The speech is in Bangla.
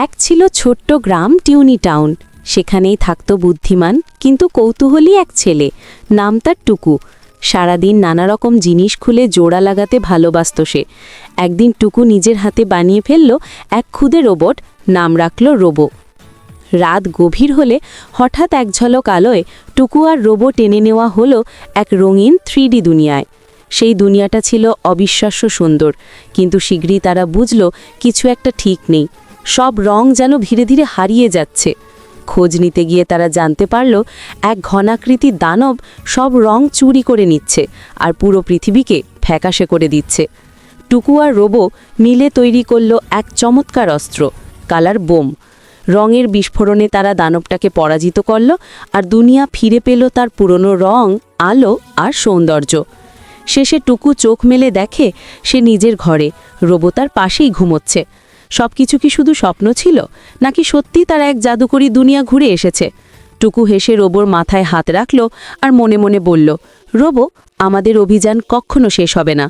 এক ছিল ছোট্ট গ্রাম টিউনি টাউন। সেখানেই থাকত বুদ্ধিমান, কিন্তু কৌতূহলী এক ছেলে। নাম তার টুকু। সারাদিন নানা রকম জিনিস খুলে জোড়া লাগাতে ভালোবাসত সে। একদিন টুকু নিজের হাতে বানিয়ে ফেলল এক ক্ষুদে রোবট, নাম রাখল রোবো। রাত গভীর হলে হঠাৎ এক ঝলক আলোয় টুকু আর রোবো টেনে নেওয়া হলো এক রঙিন থ্রিডি দুনিয়ায়। সেই দুনিয়াটা ছিল অবিশ্বাস্য সুন্দর, কিন্তু শীঘ্রই তারা বুঝল কিছু একটা ঠিক নেই। সব রং যেন ধীরে ধীরে হারিয়ে যাচ্ছে। খোঁজ নিতে গিয়ে তারা জানতে পারল, এক ঘনাকৃতি দানব সব রং চুরি করে নিচ্ছে আর পুরো পৃথিবীকে ফ্যাকাশে করে দিচ্ছে। টুকু আর রোবো মিলে তৈরি করল এক চমৎকার অস্ত্র, কালার বোম। রঙের বিস্ফোরণে তারা দানবটাকে পরাজিত করল আর দুনিয়া ফিরে পেল তার পুরনো রং, আলো আর সৌন্দর্য। শেষে টুকু চোখ মেলে দেখে সে নিজের ঘরে, রোবো তার পাশেই ঘুমোচ্ছে। সবকিছু কি শুধু স্বপ্ন ছিল, নাকি সত্যি তারা এক জাদুকরি দুনিয়া ঘুরে এসেছে? টুকু হেসে রোবোর মাথায় হাত রাখল আর মনে মনে বলল, রোবো, আমাদের অভিযান কখনো শেষ হবে না।